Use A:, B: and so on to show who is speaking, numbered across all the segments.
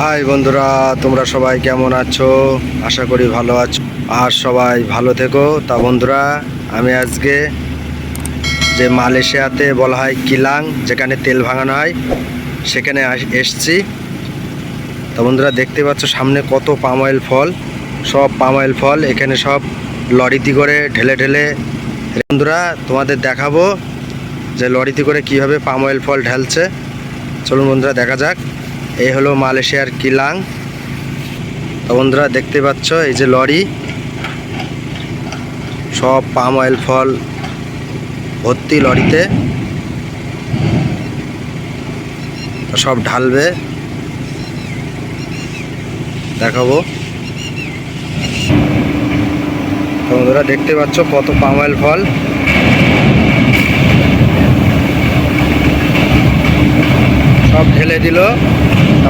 A: High বন্ধুরা, তোমরা সবাই কেমন আছো? আশা করি ভালো আছো। আর সবাই ভালো থেকো। তা বন্ধুরা, আমি আজকে যে মালয়েশিয়াতে বলা হয় কিলাং, যেখানে তেল ভাঙানো হয়, সেখানে এসছি। তা বন্ধুরা, দেখতে পাচ্ছ সামনে কত পাম অয়েল ফল। সব পাম অয়েল ফল, এখানে সব লরিতে করে ঢেলে ঢেলে। বন্ধুরা, তোমাদের দেখাবো যে লরিতে করে কীভাবে পাম অয়েল ফল ঢালছে। চলুন বন্ধুরা, দেখা যাক। এই হলো মালয়েশিয়ার কিলাং। বন্ধুরা, দেখতে পাচ্ছ, এই যে লরি। সব পাম অয়েল ফল ভর্তি লরিতে। সব ঢালবে। দেখাবো। বন্ধুরা, দেখতে পাচ্ছ কত পাম অয়েল ফল। সব ঢেলে দিল।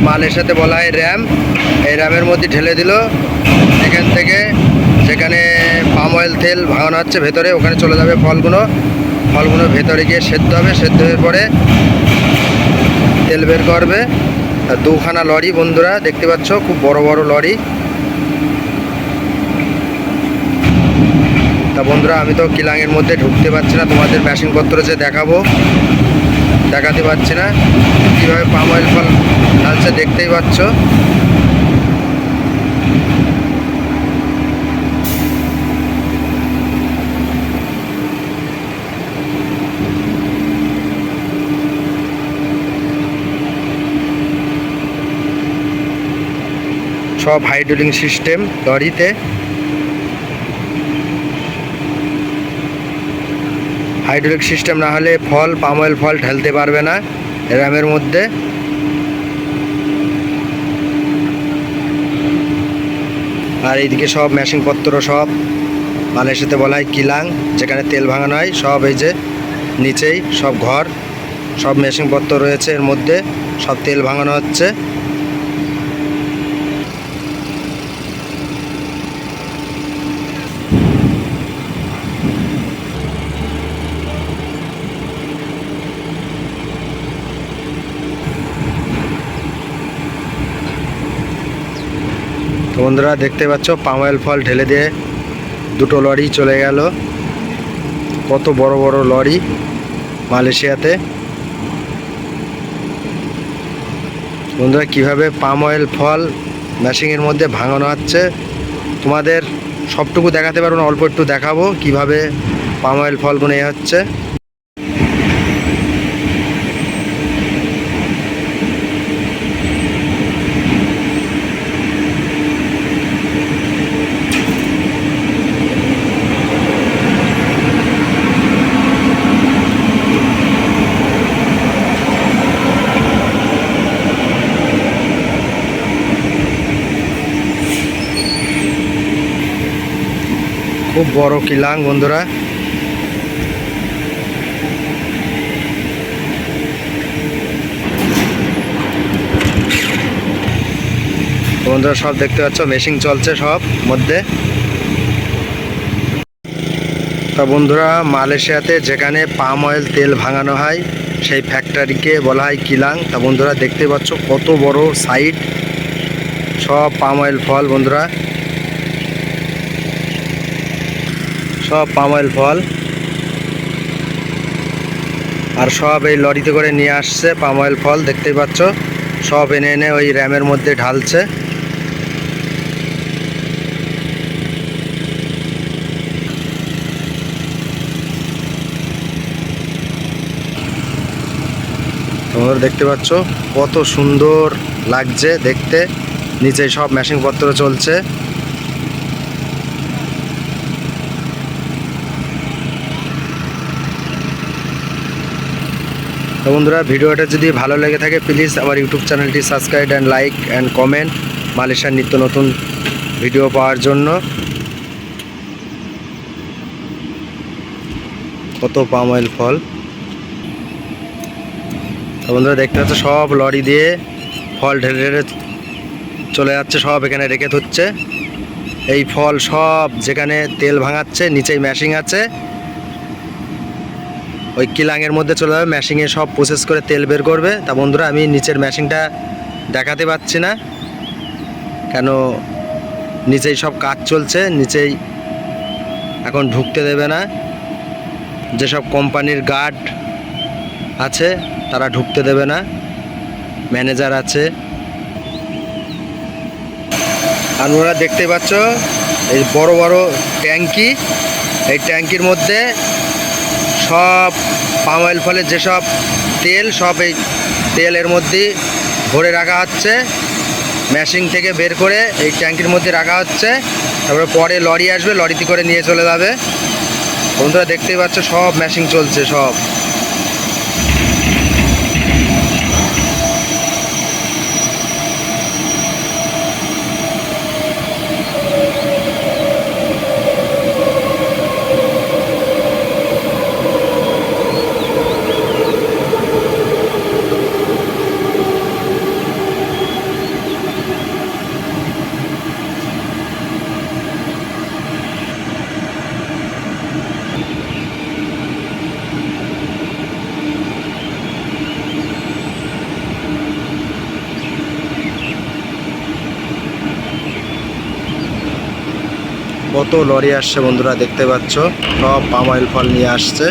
A: মালের সাথে বলা হয় র্যাম। এই র্যামের মধ্যে ঢেলে দিল। এখান থেকে যেখানে পাম অয়েল তেল ভাঙানো হচ্ছে ভেতরে, ওখানে চলে যাবে ফলগুলো। ফলগুলো ভেতরে গিয়ে সেদ্ধ হবে, সেদ্ধ হয়ে পরে তেল বের করবে। দুখানা লরি বন্ধুরা, দেখতে পাচ্ছ, খুব বড় বড় লরি। তা বন্ধুরা, আমি তো কিলাংয়ের মধ্যে ঢুকতে পারছি না, তোমাদের মেশিনপত্র যে দেখাবো। দেখাতে পারছি না। কীভাবে পাম অয়েল ফল ঢালছে দেখতেই পাচ্ছ। সব হাইড্রোলিং সিস্টেম লরিতে হাইড্রোলিক সিস্টেম না হলে ফল, পাম অয়েল ফল ঢালতে পারবে না র্যামের মধ্যে। আর এইদিকে সব মেশিনপত্র সব মালয়েশিয়াতে বলা হয় কিলাং, যেখানে তেল ভাঙানো হয়, সব এই যে নিচেই সব ঘর, সব মেশিনপত্র রয়েছে এর মধ্যে, সব তেল ভাঙানো হচ্ছে। তো বন্ধুরা দেখতে পাচ্ছ, পাম অয়েল ফল ঢেলে দিয়ে দুটো লরি চলে গেল। কত বড় বড় লরি মালয়েশিয়াতে। বন্ধুরা, কীভাবে পাম অয়েল ফল মেশিনের মধ্যে ভাঙানো হচ্ছে, তোমাদের সবটুকু দেখাতে পারব না, অল্প একটু দেখাবো কীভাবে পাম অয়েল ফলগুলো এ হচ্ছে। খুব বড় কিলাং, বন্ধুরা। বন্ধুরা, সব দেখতে পাচ্ছ, মেশিন চলছে সব মধ্যে। তা বন্ধুরা, মালয়েশিয়াতে যেখানে পাম অয়েল তেল ভাঙানো হয়, সেই ফ্যাক্টরিকে বলা হয় কিলাং। তা বন্ধুরা, দেখতে পাচ্ছ কত বড় সাইট সব পাম অয়েল ফল, বন্ধুরা। সব পাম অয়েল ফল। আর সব এই লরিতে করে নিয়ে আসছে পাম অয়েল ফল, দেখতেই পাচ্ছ। সব এনে এনে ওই র্যামের মধ্যে ঢালছে। তোমরা দেখতে পাচ্ছ কত সুন্দর লাগছে দেখতে। নিচে সব মেশিনপত্র চলছে। তো বন্ধুরা, ভিডিওটা যদি ভালো লেগে থাকে প্লিজ আমার ইউটিউব চ্যানেলটি subscribe and like and comment মালয়েশিয়ার নিত্য নতুন ভিডিও পাওয়ার জন্য। কত পাম অয়েল ফল। তো বন্ধুরা, দেখতে পাচ্ছ সব লরি দিয়ে ফল ঢেলে ঢেলে চলে যাচ্ছে, সব এখানে রেখে ধরছে। এই ফল সব যেখানে তেল ভাঙাচ্ছে, নিচেই ম্যাশিং আছে। ওই কিলাঙের মধ্যে চলে যাবে ম্যাশিংয়ে সব প্রসেস করে তেল বের করবে। তা বন্ধুরা, আমি নিচের ম্যাশিংটা দেখাতে পাচ্ছি না। কেন, নিচেই সব কাজ চলছে, নিচেই এখন ঢুকতে দেবে না। যেসব কোম্পানির গার্ড আছে, তারা ঢুকতে দেবে না। ম্যানেজার আছে। আর ওরা দেখতে পাচ্ছ, এই বড় বড় ট্যাঙ্কি, এই ট্যাঙ্কির মধ্যে সব পাম অয়েল ফলের যেসব তেল, সব এই তেলের মধ্যে ভরে রাখা হচ্ছে। মেশিন থেকে বের করে এই ট্যাঙ্কির মধ্যে রাখা হচ্ছে। তারপরে পরে লরি আসবে, লরিতে করে নিয়ে চলে যাবে। বন্ধুরা, দেখতেই পাচ্ছ, সব মেশিন চলছে, সব। কত লরি আসছে বন্ধুরা, দেখতে পাচ্ছ। সব পাম অয়েল ফল নিয়ে আসছে।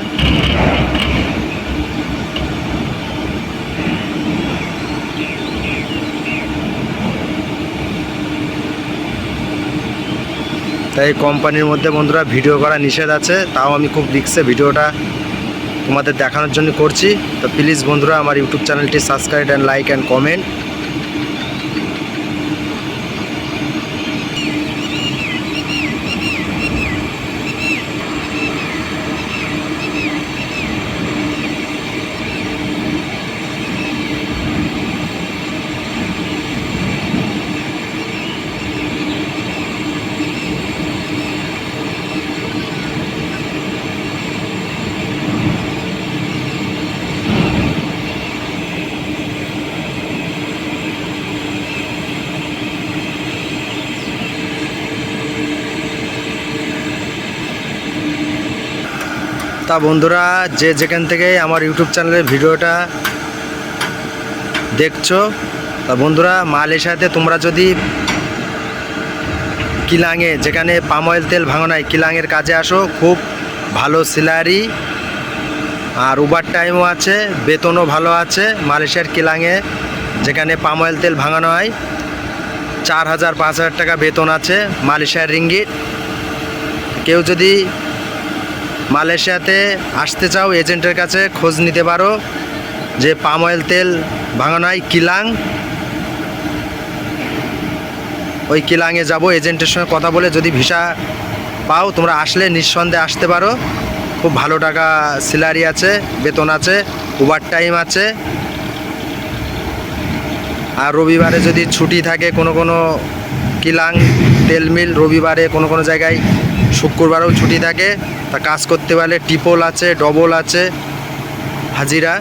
A: তাই কোম্পানির মধ্যে বন্ধুরা ভিডিও করা নিষেধ আছে, তাও আমি খুব রিক্সে ভিডিওটা তোমাদের দেখানোর জন্য করছি। তো প্লিজ বন্ধুরা, আমার ইউটিউব চ্যানেলটি subscribe and like and comment তা বন্ধুরা, যে যেখান থেকে আমার ইউটিউব চ্যানেলের ভিডিওটা দেখছ, তা বন্ধুরা, মালয়েশিয়াতে তোমরা যদি কিলাঙে, যেখানে পাম অয়েল তেল ভাঙানোয় কিলাঙের কাজে আসো, খুব ভালো স্যালারি আর ওভার টাইমও আছে, বেতনও ভালো আছে, মালয়েশিয়ার কিলাঙে, যেখানে পাম অয়েল তেল ভাঙানো হয় চার হাজার পাঁচ হাজার টাকা বেতন আছে, মালয়েশিয়ার রিঙ্গিট কেউ যদি মালয়েশিয়াতে আসতে চাও, এজেন্টের কাছে খোঁজ নিতে পারো। যে পাম অয়েল তেল ভাঙানায় কিলাং। ওই কিলাংয়ে যাব, এজেন্টের সঙ্গে কথা বলে যদি ভিসা পাও, তোমরা আসলে নিঃসন্দেহে আসতে পারো। খুব ভালো টাকা স্যালারি আছে, বেতন আছে ওভার টাইম আছে। আর রবিবারে যদি ছুটি থাকে কোনো কোনো কিলাং, তেল মিল, রবিবারে কোনো কোনো জায়গায় শুক্রবারেও ছুটি থাকে। তা কাজ করতে পারলে টিপল আছে ডবল আছে। হাজিরা।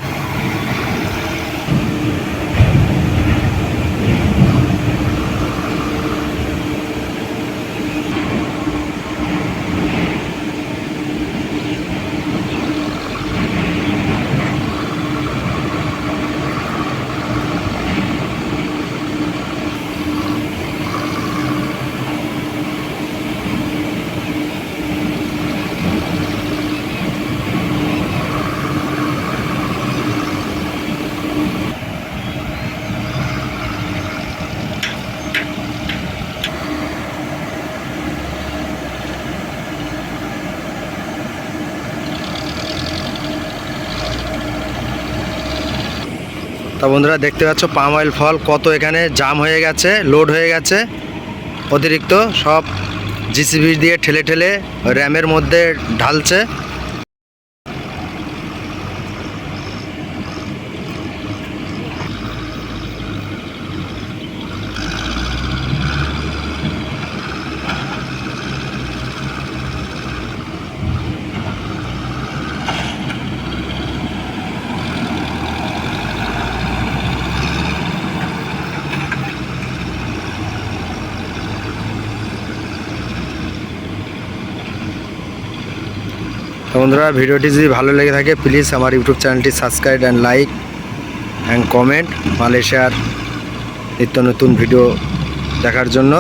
A: তা বন্ধুরা দেখতে পাচ্ছ, পাম অয়েল ফল কত এখানে জাম হয়ে গেছে লোড হয়ে গেছে। অতিরিক্ত সব জিসিবি দিয়ে ঠেলে ঠেলে র্যামের মধ্যে ঢালছে। তো বন্ধুরা, ভিডিওটি যদি ভালো লেগে থাকে প্লিজ আমার ইউটিউব চ্যানেলটি subscribe and like and comment মালয়েশিয়ার নিত্য নতুন ভিডিও দেখার জন্য।